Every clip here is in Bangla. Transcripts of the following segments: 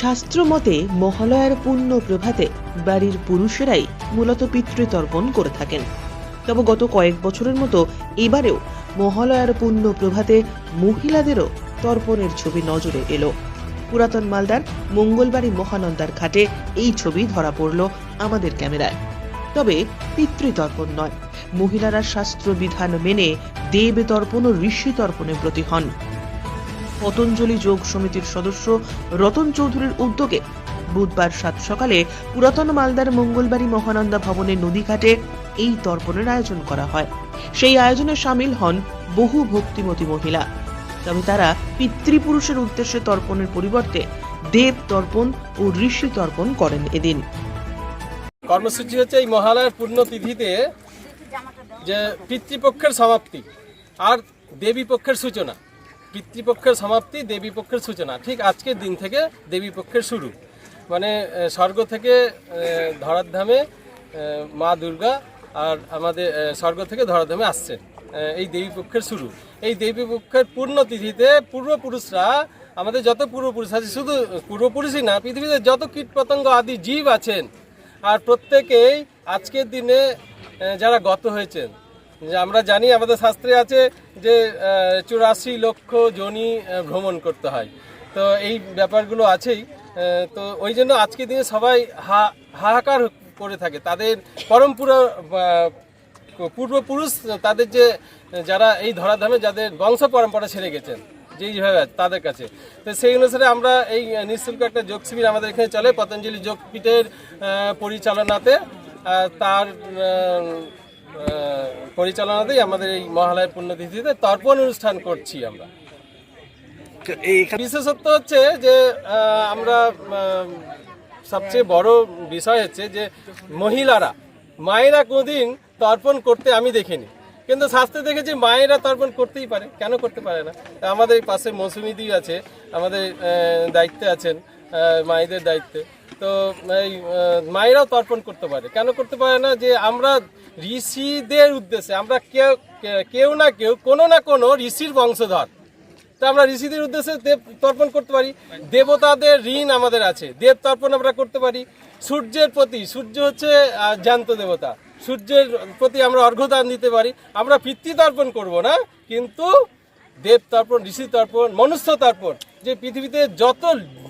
শাস্ত্রমতে মহালয়ার পূর্ণ প্রভাতে বাড়ির পুরুষেরাই মূলত পিতৃতর্পণ করে থাকেন। তবে গত কয়েক বছরের মতো এবারেও মহালয়ার পূর্ণ প্রভাতে মহিলাদেরও তর্পণের ছবি নজরে এলো। পুরাতন মালদার মঙ্গলবাড়ি মহানন্দার ঘাটে এই ছবি ধরা পড়ল আমাদের ক্যামেরায়। তবে পিতৃতর্পণ নয়, মহিলারা শাস্ত্র বিধান মেনে দেব তর্পণ ও ঋষি তর্পণে ব্রতী হন। পতঞ্জলি যোগ সমিতির সদস্য রতন চৌধুরীর উদ্যোগে বুধবার সাত সকালে পুরাতন মালদার মঙ্গলবাড়ি মহানন্দা ভবনের নদীঘাটে এই তর্পণের আয়োজন করা হয়। সেই আয়োজনে সামিল হন বহু ভক্তিমতী মহিলা। তবে তারা পিতৃপুরুষের উদ্দেশ্যে তর্পণের পরিবর্তে দেব তর্পণ ও ঋষি তর্পণ করেন এদিন। কর্মসূচি হচ্ছে এই মহালয়ার পূর্ণতিথিতে যে পিতৃপক্ষের সমাপ্তি আর দেবী পক্ষের সূচনা। পিতৃপক্ষের সমাপ্তি, দেবীপক্ষের সূচনা। ঠিক আজকের দিন থেকে দেবীপক্ষের শুরু। মানে স্বর্গ থেকে ধরার ধামে মা দুর্গা আর আমাদের স্বর্গ থেকে ধরাধামে আসছেন। এই দেবীপক্ষের শুরু। এই দেবী পক্ষের পূর্ণতিথিতে পূর্বপুরুষরা, আমাদের যত পূর্বপুরুষ আছে, শুধু পূর্বপুরুষই না, পৃথিবীতে যত কীটপতঙ্গ আদি জীব আছেন, আর প্রত্যেকেই আজকের দিনে যারা গত হয়েছেন যে আমরা জানি আমাদের শাস্ত্রে আছে যে চুরাশি লক্ষ জনি ভ্রমণ করতে হয়। তো এই ব্যাপারগুলো আছেই। তো ওই জন্য আজকের দিনে সবাই হা, হাহাকার করে থাকে। তাদের পরম্পরা পূর্বপুরুষ, তাদের যে, যারা এই ধরাধামে যাদের বংশ পরম্পরা ছেড়ে গেছেন যেইভাবে তাদের কাছে। তো সেই অনুসারে আমরা এই নিঃশুল্ক একটা যোগ শিবির আমাদের এখানে চলে, পতঞ্জলি যোগপীঠের পরিচালনাতে। তার পরিচালনাতেই আমাদের এই মহালয়ের পুণ্যতিথিতে তর্পণ অনুষ্ঠান করছি আমরা। বিশেষত্ব হচ্ছে যে আমরা সবচেয়ে বড় বিষয় হচ্ছে যে মহিলারা মায়েরা কোনোদিন তর্পণ করতে আমি দেখিনি। কিন্তু শাস্ত্রে দেখেছি মায়েরা তর্পণ করতেই পারে। কেন করতে পারে না? আমাদের এই পাশে মৌসুমিদি আছে আমাদের দায়িত্বে আছেন মায়েদের দায়িত্বে। তো এই মায়েরাও তর্পণ করতে পারে। কেন করতে পারে না যে আমরা ঋষিদের উদ্দেশ্যে, আমরা কেউ কেউ না কেউ, কোনো না কোনো ঋষির বংশধর। তা আমরা ঋষিদের উদ্দেশ্যে দেব, তর্পণ করতে পারি। দেবতাদের ঋণ আমাদের আছে, দেব তর্পণ আমরা করতে পারি। সূর্যের প্রতি, সূর্য হচ্ছে জ্যান্ত দেবতা। সূর্যের প্রতি আমরা অর্ঘ্যদান দিতে পারি। আমরা পিতৃ তর্পণ করব না, কিন্তু দেব তর্পণ, ঋষি তর্পণ, মনুষ্য তর্পণ। যে পৃথিবীতে যত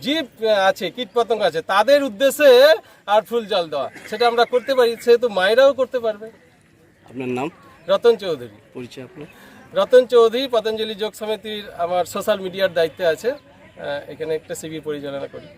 জীব আছে কীটপতঙ্গ আছে তাদের উদ্দেশ্যে আর ফুল জল দেওয়া। সেটা আমরা করতে পারি সেহেতু মায়েরাও করতে পারবে। আপনার নাম? রতন চৌধুরী। পরিচয় আপনার? রতন চৌধুরী পতঞ্জলি যোগ সমিতির আমার সোশ্যাল মিডিয়ার দায়িত্বে আছে। এখানে একটা সিভি পরিচালনা করি।